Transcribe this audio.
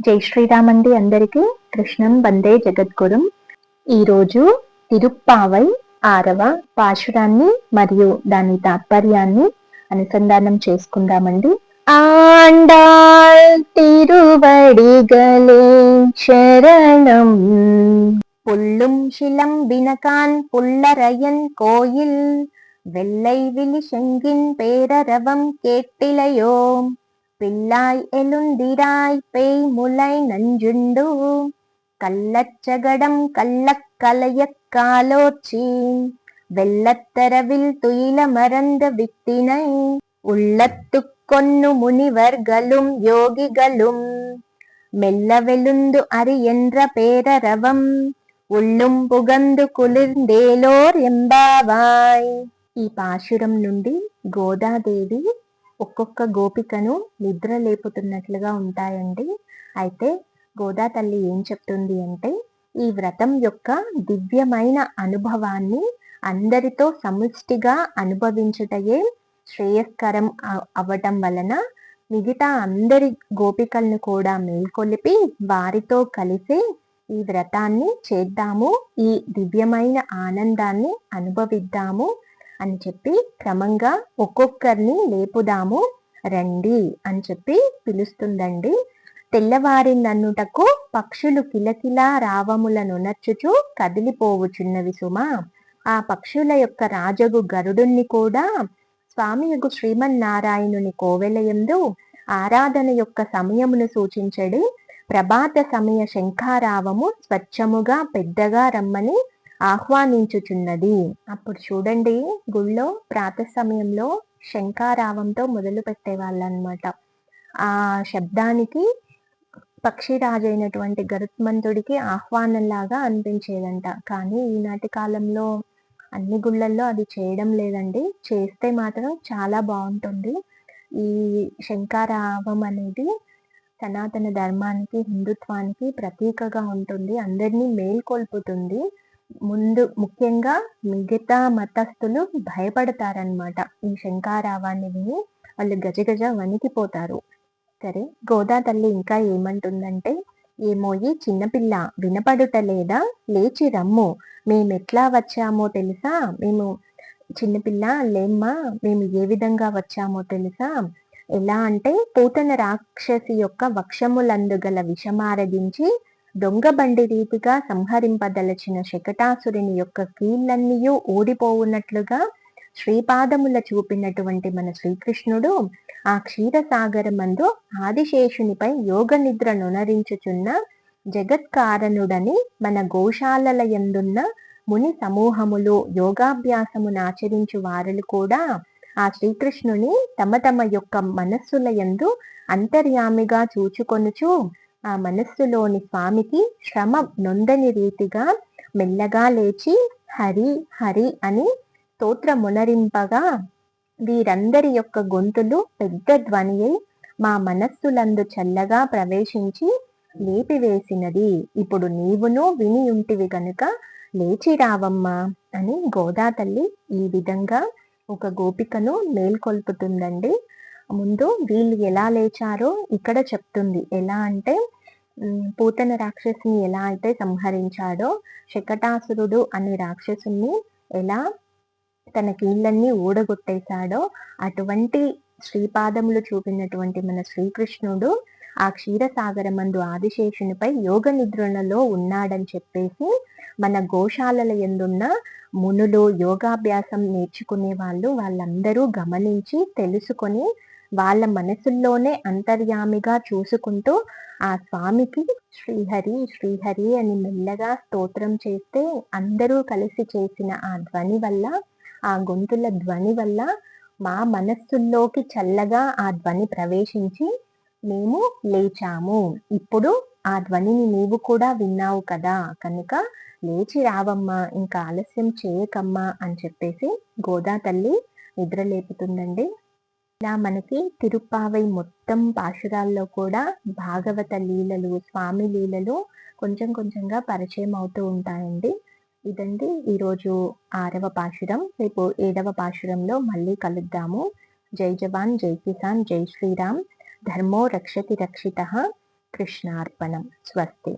జై శ్రీరామ్ అండి అందరికీ కృష్ణం వందే జగద్గురం ఈరోజు తిరుప్పావై ఆరవ పాశురాన్ని మరియు దాని తాత్పర్యాన్ని అనుసంధానం చేసుకుందామండి ఆండాల్ తిరువడిగలే శరణం పుల్లుం శిలం బినకాన్ పుల్లరయన్ కోయిల్ வெள்ளை விழி செங்கின் பேரரவம் கேட்டிலையோ பிள்ளாய் எழுந்திராய் பேய் முலை நஞ்சுண்டு கள்ளச்சகடம் கள்ளக்கலையக் காலோச்சி வெள்ளத்தரவில் துயில மறந்த வித்தினை உள்ளத்து கொன்னு முனிவர்களும் யோகிகளும் மெல்ல வெளுந்து அரி என்ற பேரரவம் உள்ளும் புகந்து குளிர்ந்தேலோர் எம்பாவாய் ఈ పాశురం నుండి గోదాదేవి ఒక్కొక్క గోపికను నిద్ర లేపుతున్నట్లుగా ఉంటాయండి. అయితే గోదా తల్లి ఏం చెప్తుంది అంటే ఈ వ్రతం యొక్క దివ్యమైన అనుభవాన్ని అందరితో సమిష్టిగా అనుభవించుటయే శ్రేయస్కరం అవ్వటం వలన మిగతా అందరి గోపికలను కూడా మేల్కొలిపి వారితో కలిసి ఈ వ్రతాన్ని చేద్దాము ఈ దివ్యమైన ఆనందాన్ని అనుభవిద్దాము అని చెప్పి క్రమంగా ఒక్కొక్కరిని లేపుదాము రండి అని చెప్పి పిలుస్తుందండి. తెల్లవారిందన్నుటకు పక్షులు కిలకిలా రావములను నచ్చుచు కదిలిపోవుచున్నవి సుమ. ఆ పక్షుల యొక్క రాజగు గరుడుని కూడా స్వామియగు శ్రీమన్నారాయణుని కోవెలయందు ఆరాధన యొక్క సమయమును సూచించడి ప్రభాత సమయ శంఖారావము స్వచ్ఛముగా పెద్దగా రమ్మని ఆహ్వానించుచున్నది. అప్పుడు చూడండి గుళ్ళో ప్రాత సమయంలో శంఖారావంతో మొదలు పెట్టేవాళ్ళనమాట ఆ శబ్దానికి పక్షిరాజు అయినటువంటి గరుత్మంతుడికి ఆహ్వానంలాగా అనిపించేదంట. కానీ ఈనాటి కాలంలో అన్ని గుళ్ళల్లో అది చేయడం లేదండి. చేస్తే మాత్రం చాలా బాగుంటుంది. ఈ శంఖారావం అనేది సనాతన ధర్మానికి హిందుత్వానికి ప్రతీకగా ఉంటుంది. అందరినీ మేల్కొల్పుతుంది. ముందు ముఖ్యంగా మిగతా మతస్థులు భయపడతారనమాట ఈ శంకారావాన్ని విని వాళ్ళు గజగజ వణికిపోతారు. సరే గోదా తల్లి ఇంకా ఏమంటుందంటే ఏమోయి చిన్నపిల్ల వినపడుట లేదా? లేచి రమ్ము. మేమెట్లా వచ్చామో తెలుసా? మేము చిన్నపిల్ల లేమ్మా. మేము ఏ విధంగా వచ్చామో తెలుసా? ఎలా అంటే పూతన రాక్షసి యొక్క వక్షములందుగల విషమారగించి దొంగబండి రీతిగా సంహరింపదలచిన శకటాసురుని యొక్క కీళ్ళన్నీయూ ఊడిపోవున్నట్లుగా శ్రీపాదముల చూపినటువంటి మన శ్రీకృష్ణుడు ఆ క్షీరసాగరమందు ఆదిశేషునిపై యోగ నిద్ర నునరించుచున్న జగత్కారణుడని మన గోశాలల ఎందున్న ముని సమూహములు యోగాభ్యాసమును ఆచరించు వారులు కూడా ఆ శ్రీకృష్ణుని తమ తమ యొక్క మనస్సుల యందు అంతర్యామిగా చూచుకొనుచు ఆ మనస్సులోని స్వామికి శ్రమ నొందని రీతిగా మెల్లగా లేచి హరి హరి అని స్తోత్రమునరింపగా వీరందరి యొక్క గొంతులు పెద్ద ధ్వని మా మనస్సులందు చల్లగా ప్రవేశించి లేపివేసినది. ఇప్పుడు నీవును విని ఉంటివి గనుక లేచి రావమ్మా అని గోదా తల్లి ఈ విధంగా ఒక గోపికను మేల్కొల్పుతుందండి. ముందు వీళ్ళు ఎలా లేచారో ఇక్కడ చెప్తుంది. ఎలా అంటే పూతన రాక్షసుని ఎలా అయితే సంహరించాడో శకటాసురుడు అనే రాక్షసుని ఎలా తన కీళ్ళన్నీ ఊడగొట్టేశాడో అటువంటి శ్రీపాదములు చూపినటువంటి మన శ్రీకృష్ణుడు ఆ క్షీరసాగరమందు ఆదిశేషునిపై యోగ నిద్రణలో ఉన్నాడని చెప్పేసి మన గోశాలల ఎందున్న మునులు యోగాభ్యాసం నేర్చుకునే వాళ్ళు వాళ్ళందరూ గమనించి తెలుసుకొని వాళ్ళ మనసుల్లోనే అంతర్యామిగా చూసుకుంటూ ఆ స్వామికి శ్రీహరి శ్రీహరి అని మెల్లగా స్తోత్రం చేస్తే అందరూ కలిసి చేసిన ఆ ధ్వని వల్ల ఆ గొంతుల ధ్వని వల్ల మా మనస్సుల్లోకి చల్లగా ఆ ధ్వని ప్రవేశించి మేము లేచాము. ఇప్పుడు ఆ ధ్వనిని నీవు కూడా విన్నావు కదా కనుక లేచి రావమ్మా ఇంకా ఆలస్యం చేయకమ్మా అని చెప్పేసి గోదా తల్లి నిద్ర లేపుతుందండి ఇలా మనకి తిరుప్పావై మొత్తం పాశురాల్లో కూడా భాగవత లీలలు స్వామి లీలలు కొంచెం కొంచెంగా పరిచయం అవుతూ ఉంటాయండి. ఇదండి ఈరోజు ఆరవ పాశురం. రేపు ఏడవ పాశురంలో మళ్ళీ కలుద్దాము. జై జవాన్ జై కిసాన్ జై శ్రీరామ్. ధర్మో రక్షతి రక్షిత. కృష్ణార్పణం. స్వస్తి.